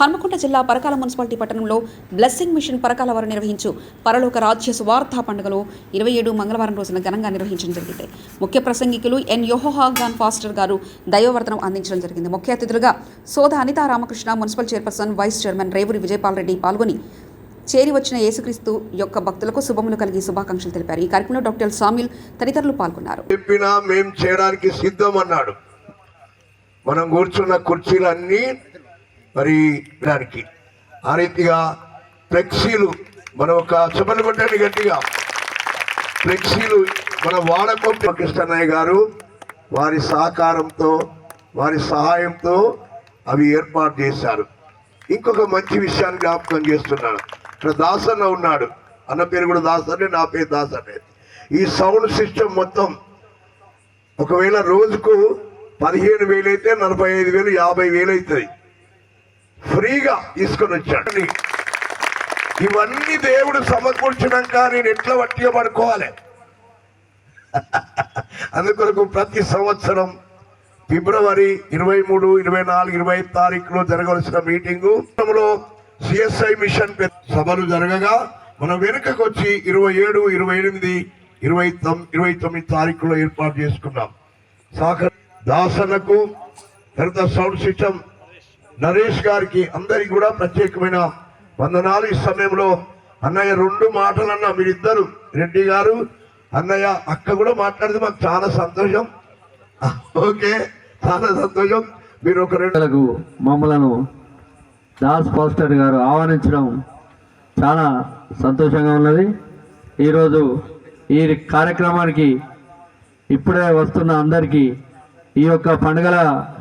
హన్మకొండ జిల్లా పరకాల మున్సిపాలిటీ పట్టణంలో blessing mission Parakala వారు నిర్వహించు పరలోక రాజ్య సువార్తా పండుగలో ఇరవై ఏడు మంగళవారం రోజున ఘనంగా నిర్వహించడం జరిగింది. ముఖ్య ప్రసంగికులు ఎన్ యోహోహాగాన్ ఫాస్టర్ గారు దైవవర్తనం అందించడం జరిగింది. ముఖ్య అతిథులుగా Soda Anitha Ramakrishna municipal chairperson vice chairman Revuri Vijayapal Reddy పాల్గొని చేరి వచ్చిన యేసుక్రీస్తు యొక్క భక్తులకు శుభములు కలిగి శుభాకాంక్షలు తెలిపారు. ఈ కార్యక్రమంలో డాక్టర్ సామిల్ తదితరులు పాల్గొన్నారు. చెప్పినా మేము చేయడానికి సిద్ధం అన్నాడు మనం కూర్చున్న కుర్చీలన్నీ మరి దానికి ఆ రీతిగా ఫ్లెక్సీలు మన ఒక చెప్పలు కొట్టండి గట్టిగా. ఫ్లెక్సీలు మన వాడకొండ కృష్ణన్నయ్య గారు వారి సహకారంతో వారి సహాయంతో అవి ఏర్పాటు చేశారు. ఇంకొక మంచి విషయాన్ని జ్ఞాపకం చేస్తున్నాడు ఇక్కడ దాసన్న ఉన్నాడు. అన్న పేరు కూడా దాసన్నే నా పేరు దాసన్నే. ఈ సౌండ్ సిస్టమ్ మొత్తం ఒకవేళ రోజుకు పదిహేను వేలు అయితే నలభై ఐదు వేలు యాభై వేలు అవుతుంది. ఫ్రీగా తీసుకొని వచ్చాడు. ఇవన్నీ దేవుడు సమకూర్చినాక నేను ఎట్లా వట్టిగా పడుకోవాలి? అందుకొరకు ప్రతి సంవత్సరం ఫిబ్రవరి ఇరవై మూడు ఇరవై నాలుగు ఇరవై ఐదు తారీఖులో జరగవలసిన మీటింగు. సిఎస్ఐ మిషన్ సభలు జరగగా మనం వెనుకకు వచ్చి ఇరవై ఏడు ఇరవై ఎనిమిది ఇరవై ఇరవై తొమ్మిది తారీఖులో ఏర్పాటు చేసుకున్నాం. సాకర్ దాసనకు తర్వాత సౌండ్ సిస్టమ్ నరేష్ గారికి అందరికి కూడా ప్రత్యేకమైన వందనాలు. ఈ సమయంలో అన్నయ్య రెండు మాటలన్నా మీరిద్దరు రెడ్డి గారు అన్నయ్య అక్క కూడా మాట్లాడితే మాకు చాలా సంతోషం. ఓకే చాలా సంతోషం. మీరు ఒక రెండు మమ్మలను దాస్ పాస్టర్ గారు ఆహ్వానించడం చాలా సంతోషంగా ఉన్నది. ఈరోజు ఈ కార్యక్రమానికి ఇప్పుడే వస్తున్న అందరికీ ఈ యొక్క పండుగల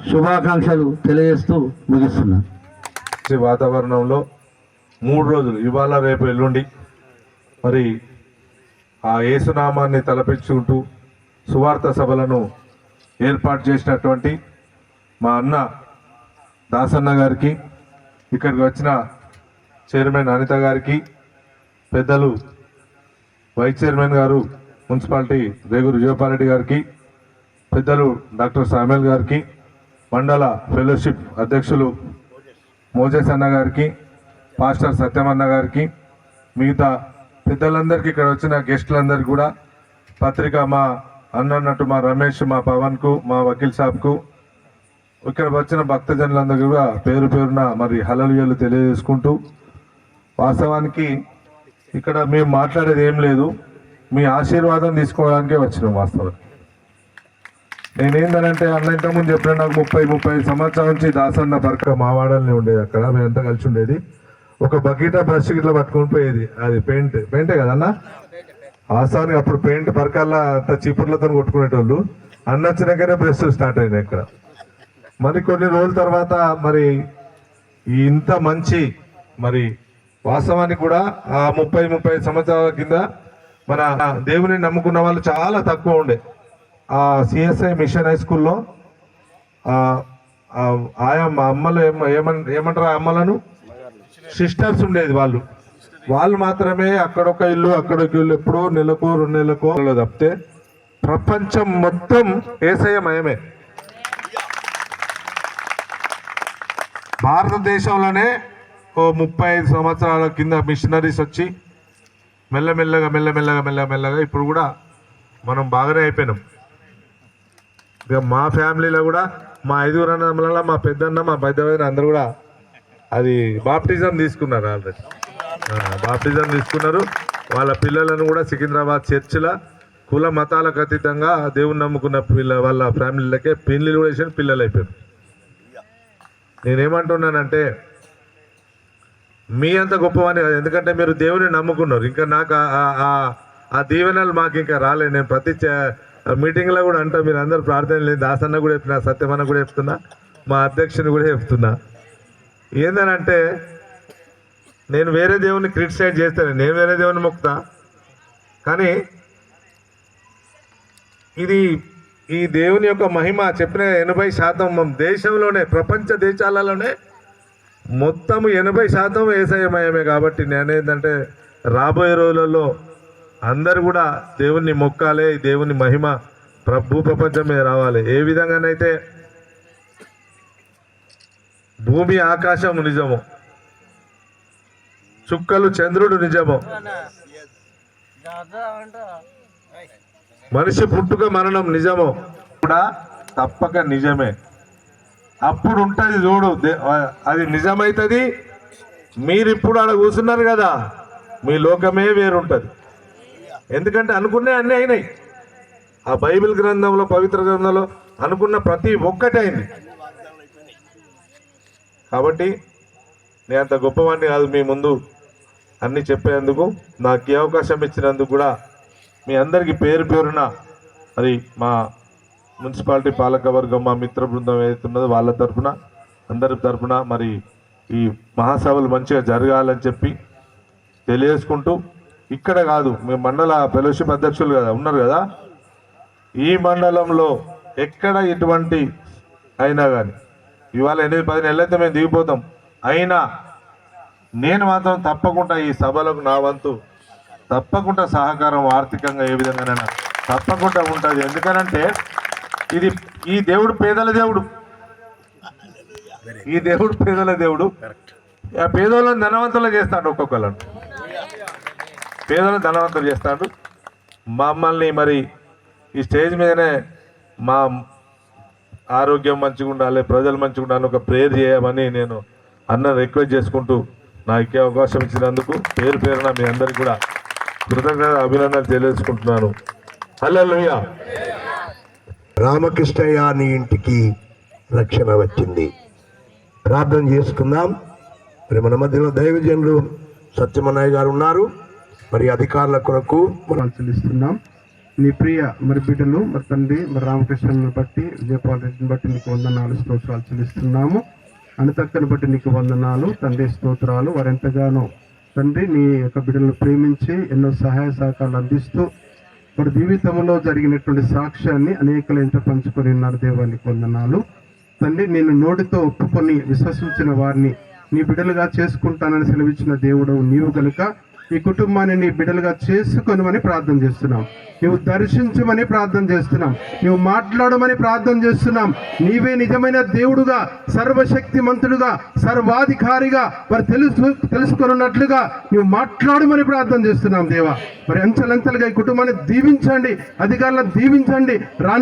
శుభాకాంక్షలు తెలియజేస్తూ ముగిస్తున్నాను ఈ వాతావరణంలో మూడు రోజులు ఇవాళ రేపు ఎల్లుండి మరి ఆ యేసునామాన్ని తలపించుకుంటూ సువార్త సభలను ఏర్పాటు చేసినటువంటి మా అన్న దాసన్న గారికి ఇక్కడికి వచ్చిన చైర్మన్ అనిత గారికి పెద్దలు వైస్ చైర్మన్ గారు మున్సిపాలిటీ రేగురు విజయపాలరెడ్డి గారికి పెద్దలు డాక్టర్ సామెల్ గారికి మండల ఫెలోషిప్ అధ్యక్షులు మోజేస్ అన్న గారికి పాస్టర్ సత్యమన్న గారికి మిగతా పెద్దలందరికీ ఇక్కడ వచ్చిన గెస్టులందరికీ కూడా పత్రిక మా అన్నట్టు మా రమేష్ మా పవన్కు మా వకీల్ సాబ్కు ఇక్కడ వచ్చిన భక్తజనులందరికీ కూడా పేరు పేరున మరి హలలియలు తెలియజేసుకుంటూ వాస్తవానికి ఇక్కడ మేము మాట్లాడేది ఏం లేదు. మీ ఆశీర్వాదం తీసుకోవడానికే వచ్చినాం వాస్తవానికి. నేనేందనంటే అన్న ఇంతకుముందు చెప్పిన నాకు ముప్పై ముప్పై సంవత్సరాల నుంచి దాసన్న బర్క మావాడల్ని ఉండేది అక్కడ. మేమంతా కలిసి ఉండేది. ఒక బకెట్ బ్రష్ ఇట్లా పట్టుకొని పోయేది. అది పెయింట్. పెయింటే కదన్న వాస్తవానికి అప్పుడు పెయింట్ బర్కల్లా అంత చీపుర్లతో కొట్టుకునేటోళ్ళు. అన్న వచ్చినాకనే బ్రష్ స్టార్ట్ అయినాయి ఇక్కడ. మరి కొన్ని రోజుల తర్వాత మరి ఇంత మంచి మరి వాస్తవానికి కూడా ఆ ముప్పై ముప్పై సంవత్సరాల కింద మన దేవుని నమ్ముకున్న వాళ్ళు చాలా తక్కువ ఉండే. సిఎస్ఐ మిషన్ హై స్కూల్లో ఆయా మా అమ్మలు ఏమన్ ఏమంటారు ఆ అమ్మలను? సిస్టర్స్ ఉండేది వాళ్ళు. వాళ్ళు మాత్రమే అక్కడొక ఇల్లు అక్కడొక ఇల్లు ఎప్పుడో నెలకో రెండు నెలకో తప్పితే ప్రపంచం మొత్తం ఏసయమయమే భారతదేశంలోనే ఓ ముప్పై ఐదు సంవత్సరాల కింద మిషనరీస్ వచ్చి మెల్లమెల్లగా మెల్లమెల్లగా మెల్లమెల్లగా ఇప్పుడు కూడా మనం బాగానే అయిపోయినాం. ఇక మా ఫ్యామిలీలో కూడా మా ఐదుగురు అన్నదమ్ములలో మా పెద్దన్న మా పెద్దవైన అందరూ కూడా అది బాప్టిజం తీసుకున్నారు ఆల్రెడీ. బాప్టిజం తీసుకున్నారు. వాళ్ళ పిల్లలను కూడా సికింద్రాబాద్ చర్చిల కుల మతాలకు అతీతంగా దేవుని నమ్ముకున్న పిల్ల వాళ్ళ ఫ్యామిలీలకే పెళ్ళిళ్ళు కూడా వేసిన పిల్లలు అయిపోయారు. నేనేమంటున్నానంటే మీ అంత గొప్పవని కాదు ఎందుకంటే మీరు దేవుని నమ్ముకున్నారు. ఇంకా నాకు ఆ- దీవెనలు మాకు ఇంకా రాలేదు. నేను ప్రతి చ- మీటింగ్లో కూడా అంటా మీరు అందరు ప్రార్థన లేదు దాసన్న కూడా చెప్తున్నా సత్యమన్న కూడా చెప్తున్నా మా అధ్యక్షుని కూడా చెప్తున్నా. ఏందనంటే నేను వేరే దేవుని క్రిటిసైజ్ చేస్తాను నేను వేరే దేవుని మొక్కుతా. కానీ ఇది ఈ దేవుని యొక్క మహిమ చెప్పిన ఎనభై శాతం దేశంలోనే ప్రపంచ దేశాలలోనే మొత్తం ఎనభై శాతం వ్యవసాయమయమే కాబట్టి నేనేంటంటే రాబోయే రోజులలో అందరు కూడా దేవుణ్ణి మొక్కాలి దేవుని మహిమ ప్రభు ప్రపంచం మీద రావాలి. ఏ విధంగానైతే భూమి ఆకాశం నిజము చుక్కలు చంద్రుడు నిజము మనిషి పుట్టుక మరణం నిజము కూడా తప్పక నిజమే. అప్పుడు ఉంటుంది చూడు అది నిజమైతుంది. మీరు ఇప్పుడు అక్కడ కూర్చున్నారు కదా మీ లోకమే వేరుంటుంది. ఎందుకంటే అనుకునే అన్నీ అయినాయి. ఆ బైబిల్ గ్రంథంలో పవిత్ర గ్రంథంలో అనుకున్న ప్రతి ఒక్కటి అయింది. కాబట్టి నేను అంత గొప్పవాడిని కాదు మీ ముందు అన్ని చెప్పేందుకు నాకు ఈ అవకాశం ఇచ్చినందుకు కూడా మీ అందరికీ పేరు పేరున మరి మా మున్సిపాలిటీ పాలక వర్గం మా మిత్ర బృందం ఏదైతే ఉన్నదో వాళ్ళ తరఫున అందరి తరఫున మరి ఈ మహాసభలు మంచిగా జరగాలని చెప్పి తెలియజేసుకుంటూ ఇక్కడ కాదు మీ మండల ఫెలోషిప్ అధ్యక్షులు కదా ఉన్నారు కదా? ఈ మండలంలో ఎక్కడ ఇటువంటి అయినా కానీ ఇవాళ ఎనిమిది పది నెలలైతే మేము దిగిపోతాం. అయినా నేను మాత్రం తప్పకుండా ఈ సభలకు నా వంతు తప్పకుండా సహకారం ఆర్థికంగా ఏ విధంగానైనా తప్పకుండా ఉంటుంది. ఎందుకనంటే ఇది ఈ దేవుడు పేదల దేవుడు. ఈ దేవుడు పేదల దేవుడు. ఆ పేదోళ్ళని ధనవంతులు చేస్తాడు ఒక్కొక్కళ్ళను. పేదలను ధనవంతులు చేస్తాడు. మమ్మల్ని మరి ఈ స్టేజ్ మీదనే మా ఆరోగ్యం మంచిగా ఉండాలి ప్రజలు మంచిగా ఉండాలని ఒక ప్రేయర్ చేయమని నేను అన్న రిక్వెస్ట్ చేసుకుంటూ నాకు ఇచ్చే అవకాశం ఇచ్చినందుకు పేరు పేరున మీ అందరికీ కూడా కృతజ్ఞత అభినందనలు తెలియజేసుకుంటున్నాను. హలో రామకృష్ణయ్య నీ ఇంటికి రక్షణ వచ్చింది. ప్రార్థన చేసుకుందాం. మరి మన మధ్యలో దైవజనులు సత్యమన్నయ్య గారు ఉన్నారు. మరి అధికారుల కొరకు మనం చెల్లిస్తున్నాం. నీ ప్రియ మరి బిడ్డలు మరి తండ్రి మరి రామకృష్ణను బట్టి విజయపాల్ రెడ్డిని బట్టి నీకు వందనాలు స్తోత్రాలు చెల్లిస్తున్నాము. అనుతక్కని బట్టి నీకు వందనాలు తండ్రి స్తోత్రాలు. వారు ఎంతగానో తండ్రి నీ యొక్క బిడ్డలను ప్రేమించి ఎన్నో సహాయ సహకారాలు అందిస్తూ వారి జీవితంలో జరిగినటువంటి సాక్ష్యాన్ని అనేకలు ఎంత పంచుకొని ఉన్నారు. దేవానికి వందనాలు. తండ్రి నేను నోటితో ఒప్పుకొని విశ్వసించిన వారిని నీ బిడ్డలుగా చేసుకుంటానని సెలవిచ్చిన దేవుడు నీవు కనుక ఈ కుటుంబాన్ని నీ బిడ్డలుగా చేసుకొనమని ప్రార్థన చేస్తున్నాం. నువ్వు దర్శించమని ప్రార్థన చేస్తున్నాం. నువ్వు మాట్లాడమని ప్రార్థన చేస్తున్నాం. నీవే నిజమైన దేవుడుగా సర్వశక్తిమంతుడుగా సర్వాధికారిగా మరి తెలుసు తెలుసుకొనున్నట్లుగా నువ్వు మాట్లాడమని ప్రార్థన చేస్తున్నాం దేవా. మరి అంచెలంచెలుగా ఈ కుటుంబాన్ని దీవించండి అధికారులను దీవించండి రా